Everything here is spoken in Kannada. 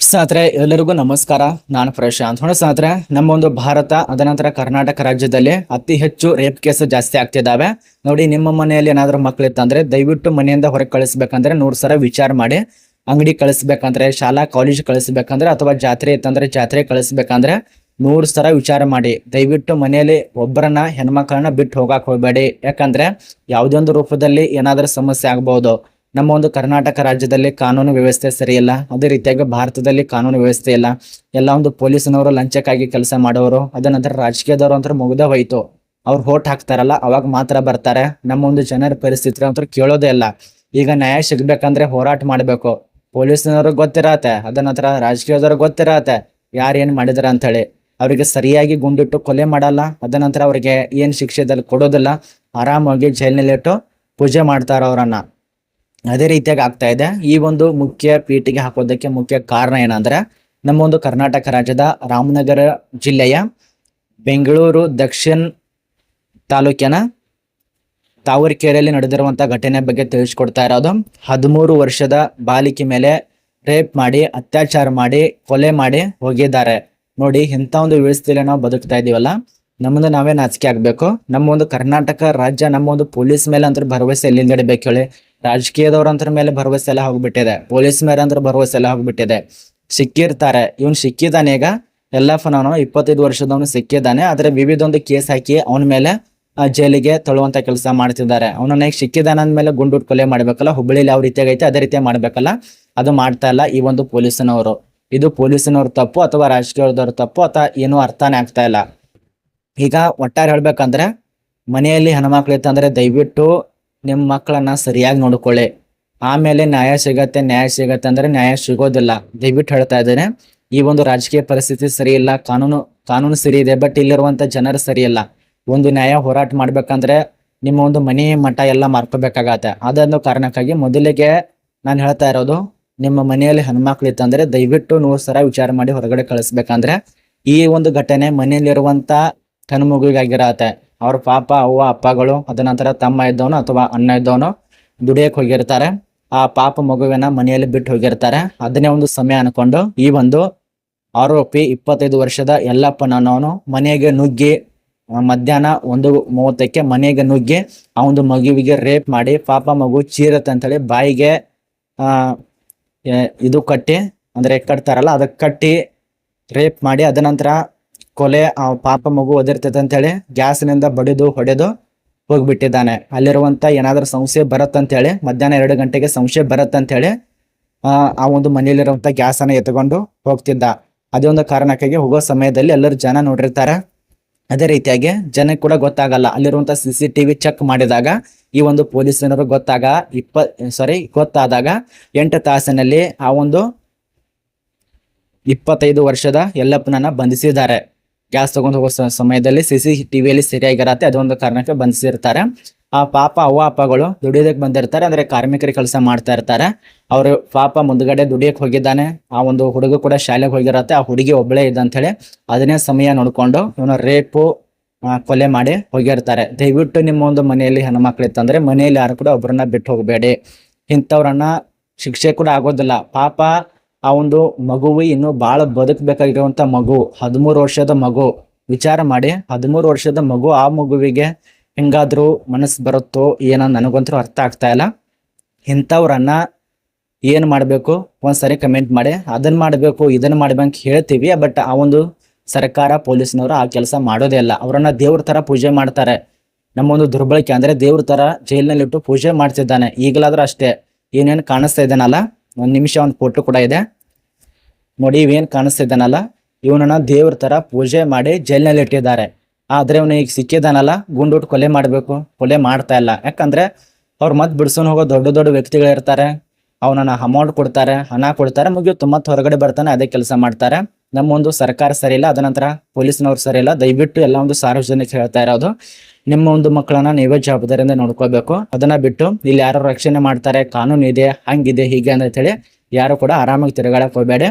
ಸ್ನೇಹಿತರೆ, ಎಲ್ಲರಿಗೂ ನಮಸ್ಕಾರ. ನಾನು ಪ್ರಶಾಂತ್. ನೋಡಿ ಸ್ನೇಹಿತರೆ ನಮ್ಮ ಒಂದು ಭಾರತ ಅದನಂತರ ಕರ್ನಾಟಕ ರಾಜ್ಯದಲ್ಲಿ ಅತಿ ಹೆಚ್ಚು ರೇಪ್ ಕೇಸ್ ಜಾಸ್ತಿ ಆಗ್ತಿದ್ದಾವೆ ನೋಡಿ, ನಿಮ್ಮ ಮನೆಯಲ್ಲಿ ಏನಾದರೂ ಮಕ್ಕಳಿತ್ತಂದ್ರೆ ದಯವಿಟ್ಟು ಮನೆಯಿಂದ ಹೊರಗೆ ಕಳಿಸ್ಬೇಕಂದ್ರೆ ನೂರು ಸಲ ವಿಚಾರ ಮಾಡಿ. ಅಂಗಡಿ ಕಳಿಸ್ಬೇಕಂದ್ರೆ, ಶಾಲಾ ಕಾಲೇಜ್ ಕಳಿಸ್ಬೇಕಂದ್ರೆ ಅಥವಾ ಜಾತ್ರೆ ಇತ್ತಂದ್ರೆ ಜಾತ್ರೆ ಕಳಿಸ್ಬೇಕಂದ್ರೆ ನೂರು ಸಲ ವಿಚಾರ ಮಾಡಿ. ದಯವಿಟ್ಟು ಮನೆಯಲ್ಲಿ ಒಬ್ಬರನ್ನ ಹೆಣ್ಮಕ್ಳನ್ನ ಬಿಟ್ಟು ಹೋಗಕ್ ಹೋಗ್ಬೇಡಿ. ಯಾಕಂದ್ರೆ ಯಾವುದೇ ಒಂದು ರೂಪದಲ್ಲಿ ಏನಾದರೂ ಸಮಸ್ಯೆ ಆಗ್ಬಹುದು ನಮ್ಮ ಒಂದು ಕರ್ನಾಟಕ ರಾಜ್ಯದಲ್ಲಿ ಕಾನೂನು ವ್ಯವಸ್ಥೆ ಸರಿಯಿಲ್ಲ, ಅದೇ ರೀತಿಯಾಗಿ ಭಾರತದಲ್ಲಿ ಕಾನೂನು ವ್ಯವಸ್ಥೆ ಇಲ್ಲ. ಎಲ್ಲ ಒಂದು ಪೊಲೀಸ್ನವರು ಲಂಚಕ್ಕಾಗಿ ಕೆಲಸ ಮಾಡೋರು, ಅದ ನಂತರ ರಾಜಕೀಯದವರು ಅಂತ ಮುಗ್ದ ಹೋಯ್ತು. ಅವ್ರು ಹೋಟ್ ಹಾಕ್ತಾರಲ್ಲ, ಅವಾಗ ಮಾತ್ರ ಬರ್ತಾರೆ. ನಮ್ಮ ಒಂದು ಜನರ ಪರಿಸ್ಥಿತಿ ಅಂತ ಕೇಳೋದೇ ಇಲ್ಲ. ಈಗ ನ್ಯಾಯ ಸಿಗ್ಬೇಕಂದ್ರೆ ಹೋರಾಟ ಮಾಡಬೇಕು. ಪೊಲೀಸ್ನವ್ರಿಗೆ ಗೊತ್ತಿರತ್ತೆ, ಅದ ನಂತರ ರಾಜಕೀಯದವ್ರಿಗೆ ಗೊತ್ತಿರತ್ತೆ, ಯಾರು ಏನು ಮಾಡಿದಾರೆ ಅಂತ ಹೇಳಿ ಅವರಿಗೆ ಸರಿಯಾಗಿ ಗುಂಡಿಟ್ಟು ಕೊಲೆ ಮಾಡಲ್ಲ, ಅದ ನಂತರ ಅವರಿಗೆ ಏನು ಶಿಕ್ಷೆದಲ್ಲಿ ಕೊಡೋದಿಲ್ಲ. ಆರಾಮಾಗಿ ಜೈಲಿನಲ್ಲಿಟ್ಟು ಪೂಜೆ ಮಾಡ್ತಾರ ಅವರನ್ನ ಅದೇ ರೀತಿಯಾಗಿ ಆಗ್ತಾ ಇದೆ. ಈ ಒಂದು ಮುಖ್ಯ ಪೀಠಿಗೆ ಹಾಕೋದಕ್ಕೆ ಮುಖ್ಯ ಕಾರಣ ಏನಂದ್ರೆ, ನಮ್ಮ ಒಂದು ಕರ್ನಾಟಕ ರಾಜ್ಯದ ರಾಮನಗರ ಜಿಲ್ಲೆಯ ಬೆಂಗಳೂರು ದಕ್ಷಿಣ ತಾಲೂಕಿನ ತಾವರೆಕೆರೆಯಲ್ಲಿ ನಡೆದಿರುವಂತಹ ಘಟನೆ ಬಗ್ಗೆ ತಿಳಿಸ್ಕೊಡ್ತಾ ಇರೋದು. ಹದಿಮೂರು ವರ್ಷದ ಬಾಲಿಕೆ ಮೇಲೆ ರೇಪ್ ಮಾಡಿ, ಅತ್ಯಾಚಾರ ಮಾಡಿ, ಕೊಲೆ ಮಾಡಿ ಹೋಗಿದ್ದಾರೆ. ನೋಡಿ, ಇಂಥ ಒಂದು ವ್ಯವಸ್ಥೆಯಲ್ಲಿ ನಾವು ಬದುಕ್ತಾ ಇದೀವಲ್ಲ ನಮ್ಮದು ನಾವೇ ನಾಚಿಕೆ ಆಗ್ಬೇಕು. ನಮ್ಮ ಒಂದು ಕರ್ನಾಟಕ ರಾಜ್ಯ, ನಮ್ಮ ಒಂದು ಪೊಲೀಸ್ ಮೇಲೆ ಅಂತ ಭರವಸೆ ಎಲ್ಲಿಂದ ಇಡಬೇಕು ಹೇಳಿ ರಾಜಕೀಯದವ್ರ ಅಂತ ಮೇಲೆ ಭರವಸೆ ಎಲ್ಲ ಹೋಗ್ಬಿಟ್ಟಿದೆ. ಪೊಲೀಸ್ ಮೇಲೆ ಅಂದ್ರೆ ಭರವಸೆ ಎಲ್ಲ ಹೋಗ್ಬಿಟ್ಟಿದೆ. ಸಿಕ್ಕಿರ್ತಾರೆ. ಇವನ್ ಸಿಕ್ಕಿದಾನೆ ಈಗ. ಎಲ್ಲ ಫನವನು ಇಪ್ಪತ್ತೈದು ವರ್ಷದವನು ಸಿಕ್ಕಿದ್ದಾನೆ ಆದ್ರೆ ವಿವಿಧ ಒಂದು ಕೇಸ್ ಹಾಕಿ ಅವನ ಮೇಲೆ ಜೈಲಿಗೆ ತಳ್ಳುವಂತ ಕೆಲಸ ಮಾಡ್ತಿದ್ದಾರೆ. ಅವನ ನನಗೆ ಸಿಕ್ಕಿದಾನ ಅಂದ್ಮೇಲೆ ಗುಂಡು ಕೊಲೆ ಮಾಡ್ಬೇಕಲ್ಲ? ಹುಬ್ಬಳ್ಳಿಲಿ ಯಾವ ರೀತಿಯಾಗಿ ಐತೆ? ಅದೇ ರೀತಿ ಮಾಡ್ಬೇಕಲ್ಲ? ಅದು ಮಾಡ್ತಾ ಇಲ್ಲ ಈ ಒಂದು ಪೊಲೀಸನವರು. ಇದು ಪೊಲೀಸನವ್ರ ತಪ್ಪು ಅಥವಾ ರಾಜಕೀಯದವ್ರ ತಪ್ಪು ಅಥವಾ ಏನು ಅರ್ಥನೇ ಆಗ್ತಾ ಇಲ್ಲ. ಈಗ ಒಟ್ಟಾರೆ ಹೇಳ್ಬೇಕಂದ್ರೆ, ಮನೆಯಲ್ಲಿ ಹೆಣ್ಮಕ್ಳು ಇತ್ತಂದ್ರೆ ದಯವಿಟ್ಟು ನಿಮ್ಮ ಮಕ್ಕಳನ್ನ ಸರಿಯಾಗಿ ನೋಡಿಕೊಳ್ಳಿ. ಆಮೇಲೆ ನ್ಯಾಯ ಸಿಗತ್ತೆ ನ್ಯಾಯ ಸಿಗತ್ತೆ ಅಂದ್ರೆ ನ್ಯಾಯ ಸಿಗೋದಿಲ್ಲ. ದಯವಿಟ್ಟು ಹೇಳ್ತಾ ಇದ್ದೇನೆ, ಈ ಒಂದು ರಾಜಕೀಯ ಪರಿಸ್ಥಿತಿ ಸರಿ ಇಲ್ಲ, ಕಾನೂನು ಕಾನೂನು ಸರಿ ಇದೆ ಬಟ್ ಇಲ್ಲಿರುವಂತ ಜನರು ಸರಿ ಒಂದು ನ್ಯಾಯ ಹೋರಾಟ ಮಾಡ್ಬೇಕಂದ್ರೆ ನಿಮ್ಮ ಒಂದು ಮನೆ ಮಠ ಎಲ್ಲ ಮಾರ್ಕೋಬೇಕಾಗತ್ತೆ. ಅದೊಂದು ಕಾರಣಕ್ಕಾಗಿ ಮೊದಲಿಗೆ ನಾನು ಹೇಳ್ತಾ ಇರೋದು, ನಿಮ್ಮ ಮನೆಯಲ್ಲಿ ಹೆಣ್ಮಕ್ಳು ಇತ್ತಂದ್ರೆ ದಯವಿಟ್ಟು ನೂರು ಸರ ವಿಚಾರ ಮಾಡಿ ಹೊರಗಡೆ ಕಳಿಸ್ಬೇಕಂದ್ರೆ ಈ ಒಂದು ಘಟನೆ ಮನೆಯಲ್ಲಿರುವಂತ ಹೆಣ್ಮಗುವಿಗಾಗಿರತ್ತೆ ಅವ್ರ ಪಾಪ, ಅವ್ವ, ಅಪ್ಪಗಳು, ಅದ ನಂತರ ತಮ್ಮ ಇದ್ದವನು ಅಥವಾ ಅಣ್ಣ ಇದ್ದವನು ದುಡಿಯಕ್ ಹೋಗಿರ್ತಾರೆ. ಆ ಪಾಪ ಮಗುವಿನ ಮನೆಯಲ್ಲಿ ಬಿಟ್ಟು ಹೋಗಿರ್ತಾರೆ. ಅದನ್ನೇ ಒಂದು ಸಮಯ ಅನ್ಕೊಂಡು ಈ ಒಂದು ಆರೋಪಿ ಇಪ್ಪತ್ತೈದು ವರ್ಷದ ಯಲ್ಲಪ್ಪನವನು ಮನೆಗೆ ನುಗ್ಗಿ ಮಧ್ಯಾಹ್ನ ಒಂದು ಮೂವತ್ತಕ್ಕೆ ಮನೆಗೆ ನುಗ್ಗಿ ಆ ಒಂದು ಮಗುವಿಗೆ ರೇಪ್ ಮಾಡಿ, ಪಾಪ ಮಗು ಚೀರತ್ತೆ ಅಂತೇಳಿ ಬಾಯಿಗೆ ಇದು ಕಟ್ಟಿ, ಅಂದ್ರೆ ಕಟ್ತಾರಲ್ಲ, ಅದಕ್ಕೆ ಕಟ್ಟಿ ರೇಪ್ ಮಾಡಿ, ಅದ ನಂತರ ಕೊಲೆ ಪಾಪ ಮಗು ಒದಿರ್ತೈತೆ ಅಂತೇಳಿ ಗ್ಯಾಸ್ನಿಂದ ಬಡಿದು ಹೊಡೆದು ಹೋಗ್ಬಿಟ್ಟಿದ್ದಾನೆ. ಅಲ್ಲಿರುವಂತ ಏನಾದ್ರೂ ಸಂಶಯ ಬರತ್ತಂತೇಳಿ, ಮಧ್ಯಾಹ್ನ ಎರಡು ಗಂಟೆಗೆ ಸಂಶಯ ಬರತ್ತಂತೇಳಿ, ಆ ಆ ಒಂದು ಮನೆಯಲ್ಲಿರುವಂತ ಗ್ಯಾಸ್ ಅನ್ನ ಎತ್ಕೊಂಡು ಹೋಗ್ತಿದ್ದ. ಅದೇ ಒಂದು ಕಾರಣಕ್ಕಾಗಿ ಹೋಗೋ ಸಮಯದಲ್ಲಿ ಎಲ್ಲರೂ ಜನ ನೋಡಿರ್ತಾರೆ. ಅದೇ ರೀತಿಯಾಗಿ ಜನಕ್ಕೆ ಕೂಡ ಗೊತ್ತಾಗಲ್ಲ. ಅಲ್ಲಿರುವಂತ C C T V check ಮಾಡಿದಾಗ, ಈ ಒಂದು ಪೊಲೀಸರು ಗೊತ್ತಾಗ, ಇಪ್ಪ ಸಾರಿ ಗೊತ್ತಾದಾಗ ಎಂಟು ತಾಸಿನಲ್ಲಿ ಆ ಒಂದು ಇಪ್ಪತ್ತೈದು ವರ್ಷದ ಯಲ್ಲಪ್ಪನನ್ನ ಬಂಧಿಸಿದ್ದಾರೆ. ಗ್ಯಾಸ್ ತಗೊಂಡು ಹೋಗೋ ಸಮಯದಲ್ಲಿ ಸಿ ಸಿ ಟಿವಿಯಲ್ಲಿ ಸರಿಯಾಗಿರತ್ತೆ ಅದೊಂದು ಕಾರಣಕ್ಕೆ ಬಂಧಿಸಿರ್ತಾರೆ. ಆ ಪಾಪ ಅವ್ವ, ಅಪ್ಪಗಳು ದುಡಿಯೋದಕ್ಕೆ ಬಂದಿರ್ತಾರೆ. ಅಂದರೆ ಕಾರ್ಮಿಕರಿಗೆ ಕೆಲಸ ಮಾಡ್ತಾ ಇರ್ತಾರೆ. ಅವರು ಪಾಪ ಮುಂದ್ಗಡೆ ದುಡಿಯಕ್ಕೆ ಹೋಗಿದ್ದಾನೆ. ಆ ಒಂದು ಹುಡುಗ ಕೂಡ ಶಾಲೆಗೆ ಹೋಗಿರತ್ತೆ. ಆ ಹುಡುಗಿ ಒಬ್ಬಳೇ ಇದೆ ಅಂತ ಹೇಳಿ ಅದನ್ನೇ ಸಮಯ ನೋಡಿಕೊಂಡು ಇವನು ರೇಪು ಕೊಲೆ ಮಾಡಿ ಹೋಗಿರ್ತಾರೆ. ದಯವಿಟ್ಟು ನಿಮ್ಮ ಒಂದು ಮನೆಯಲ್ಲಿ ಹೆಣ್ಮಕ್ಳು ಇತ್ತಂದ್ರೆ ಮನೆಯಲ್ಲಿ ಯಾರು ಕೂಡ ಒಬ್ಬರನ್ನ ಬಿಟ್ಟು ಹೋಗಬೇಡಿ. ಇಂಥವ್ರನ್ನ ಶಿಕ್ಷೆ ಕೂಡ ಆಗೋದಿಲ್ಲ. ಪಾಪ ಆ ಒಂದು ಮಗುವು ಇನ್ನು ಬಹಳ ಬದುಕಬೇಕಾಗಿರುವಂತ ಮಗು, ಹದಿಮೂರು ವರ್ಷದ ಮಗು. ವಿಚಾರ ಮಾಡಿ, ಹದಿಮೂರು ವರ್ಷದ ಮಗು ಆ ಮಗುವಿಗೆ ಹೆಂಗಾದ್ರೂ ಮನಸ್ಸು ಬರುತ್ತೋ ಏನೋ ನನಗಂತೂ ಅರ್ಥ ಆಗ್ತಾ ಇಲ್ಲ. ಇಂಥವ್ರನ್ನ ಏನು ಮಾಡಬೇಕು? ಒಂದ್ಸರಿ ಕಮೆಂಟ್ ಮಾಡಿ. ಅದನ್ನ ಮಾಡಬೇಕು ಇದನ್ನ ಮಾಡ್ಬೇಕು ಹೇಳ್ತೀವಿ ಬಟ್ ಆ ಒಂದು ಸರ್ಕಾರ, ಪೊಲೀಸ್ನವರು ಆ ಕೆಲಸ ಮಾಡೋದೇ ಇಲ್ಲ. ಅವರನ್ನ ದೇವ್ರ ತರ ಪೂಜೆ ಮಾಡ್ತಾರೆ. ನಮ್ಮ ಒಂದು ದುರ್ಬಳಕೆ ಅಂದ್ರೆ ದೇವ್ರ ತರ ಜೈಲಿನಲ್ಲಿಟ್ಟು ಪೂಜೆ ಮಾಡ್ತಿದ್ದಾನೆ. ಈಗಲಾದ್ರೂ ಅಷ್ಟೇ. ಏನೇನು ಕಾಣಿಸ್ತಾ ಇದ್ದಾನಲ್ಲ? ಒಂದ್ ನಿಮಿಷ, ಒಂದು ಫೋಟೋ ಕೂಡ ಇದೆ. ನೋಡಿ, ಇವೇನು ಕಾಣಿಸ್ತಿದ್ದಾನಲ್ಲ ಇವನನ್ನ ದೇವ್ರ ತರ ಪೂಜೆ ಮಾಡಿ ಜೈಲಿನಲ್ಲಿ ಇಟ್ಟಿದ್ದಾರೆ. ಆದ್ರೆ ಇವನು ಈಗ ಸಿಕ್ಕಿದಾನಲ್ಲ ಗುಂಡುಟ್ಟು ಕೊಲೆ ಮಾಡಬೇಕು, ಕೊಲೆ ಮಾಡ್ತಾ ಇಲ್ಲ. ಯಾಕಂದ್ರೆ ಅವ್ರು ಮತ್ತೆ ಬಿಡ್ಸ್ಕೊಂಡ್ ಹೋಗೋ ದೊಡ್ಡ ದೊಡ್ಡ ವ್ಯಕ್ತಿಗಳಿರ್ತಾರೆ. ಅವನನ್ನ ಅಮೌಂಟ್ ಕೊಡ್ತಾರೆ, ಹಣ ಕೊಡ್ತಾರೆ ಮುಗಿಯುತ್ತೆ ಮತ್ತೆ ಹೊರಗಡೆ ಬರ್ತಾನೆ, ಅದೇ ಕೆಲಸ ಮಾಡ್ತಾರೆ. ನಮ್ಮ ಒಂದು ಸರ್ಕಾರ ಸರಿ ಇಲ್ಲ, ಅದ ನಂತರ ಪೊಲೀಸ್ನವ್ರು ಸರಿ ಇಲ್ಲ. ದಯವಿಟ್ಟು ಎಲ್ಲ ಒಂದು ಸಾರ್ವಜನಿಕ ಹೇಳ್ತಾ ಇರೋದು. ನಿಮ್ಮ ಒಂದು ಮಕ್ಕಳನ್ನ ನೀವೇ ಜವಾಬ್ದಾರಿಯಿಂದ ನೋಡ್ಕೋಬೇಕು ಅದನ್ನ ಬಿಟ್ಟು ಇಲ್ಲಿ ಯಾರು ರಕ್ಷಣೆ ಮಾಡ್ತಾರೆ, ಕಾನೂನು ಇದೆ, ಹಂಗಿದೆ, ಹೀಗೆ ಅಂತ ಹೇಳಿ ಯಾರು ಕೂಡ ಆರಾಮಾಗಿ ತಿರುಗಾಡಕ್ ಹೋಗ್ಬೇಡಿ.